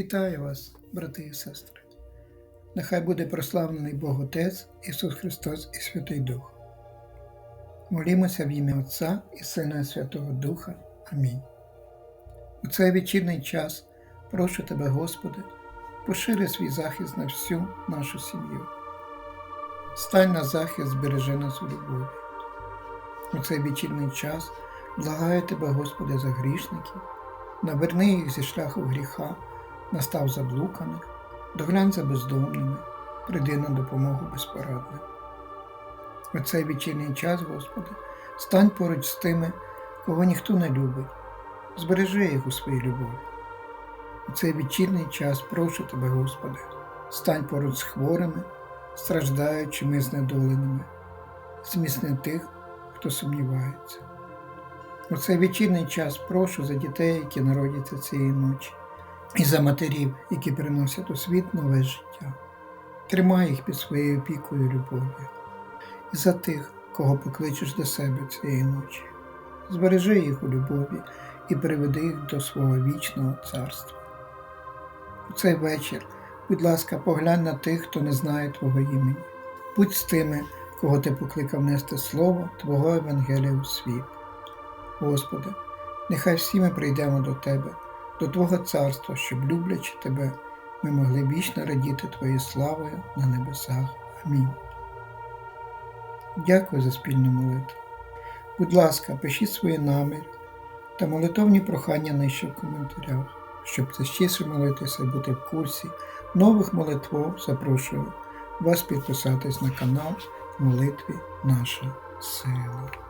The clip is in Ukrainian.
Вітаю вас, брати і сестри. Нехай буде прославлений Бог Отець, Ісус Христос і Святий Дух. Молімося в ім'я Отця і Сина і Святого Духа. Амінь. У цей вечірній час прошу Тебе, Господи, пошири свій захист на всю нашу сім'ю. Стань на захист, збережи нас у любові. У цей вечірній час благаю Тебе, Господи, за грішників, наверни їх зі шляху гріха, настав заблуканих, доглянь за бездомними, прийди на допомогу безпорадним. У цей вечірній час, Господи, стань поруч з тими, кого ніхто не любить, збережи їх у своїй любові. У цей вечірній час прошу Тебе, Господи, стань поруч з хворими, страждаючими і знедоленими, зміцни тих, хто сумнівається. У цей вечірній час прошу за дітей, які народяться цієї ночі, і за матерів, які приносять у світ нове життя. Тримай їх під своєю опікою і любов'ю, і за тих, кого покличеш до себе цієї ночі. Збережи їх у любові і приведи їх до свого вічного царства. У цей вечір, будь ласка, поглянь на тих, хто не знає Твого імені. Будь з тими, кого ти покликав нести слово Твого Євангелія у світ. Господи, нехай всі ми прийдемо до Тебе, до Твого царства, щоб, люблячи Тебе, ми могли вічно радіти Твоєю славою на небесах. Амінь. Дякую за спільну молитву. Будь ласка, пишіть свої наміри та молитовні прохання нижче в коментарях. Щоб частіше молитися і бути в курсі нових молитв, запрошую вас підписатись на канал молитві Наша Сила.